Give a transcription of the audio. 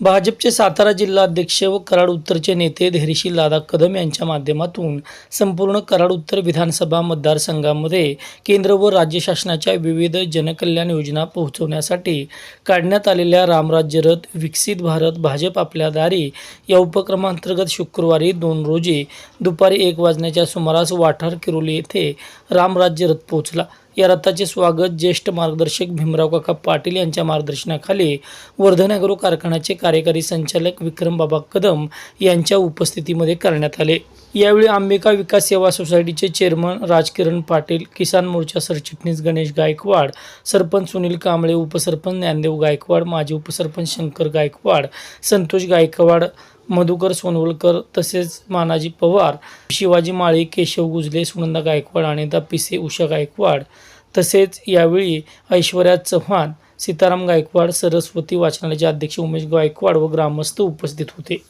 भाजपचे सातारा जिल्हा अध्यक्ष व कराड उत्तरचे नेते धैर्यशील दादा कदम यांच्या माध्यमातून संपूर्ण कराड उत्तर विधानसभा मतदारसंघामध्ये केंद्र व राज्य शासनाच्या विविध जनकल्याण योजना पोहोचवण्यासाठी काढण्यात आलेल्या रामराज्य रथ विकसित भारत भाजप आपल्या दारी या उपक्रमांतर्गत शुक्रवारी दोन रोजी दुपारी एक वाजण्याच्या सुमारास वाठार किरोली येथे रामराज्य रथ पोहोचला. या रथाचे स्वागत ज्येष्ठ मार्गदर्शक भीमराव काका पाटील यांच्या मार्गदर्शनाखाली वर्धन कारखान्याचे कार्यकारी संचालक विक्रमबाबा कदम यांच्या उपस्थितीमध्ये करण्यात आले. यावेळी आंबिका विकास सेवा सोसायटीचे चेअरमन राजकिरण पाटील किसान मोर्चा सरचिटणीस गणेश गायकवाड सरपंच सुनील कांबळे उपसरपंच ज्ञानदेव गायकवाड माजी उपसरपंच शंकर गायकवाड संतोष गायकवाड मधुकर सोनवलकर तसेच मानाजी पवार शिवाजी माळी केशव गुजले सुनंदा गायकवाड अनिता पिसे उषा गायकवाड तसेच यावेळी ऐश्वर्या चव्हाण सीताराम गायकवाड सरस्वती वाचनालयाचे अध्यक्ष उमेश गायकवाड व ग्रामस्थ उपस्थित होते.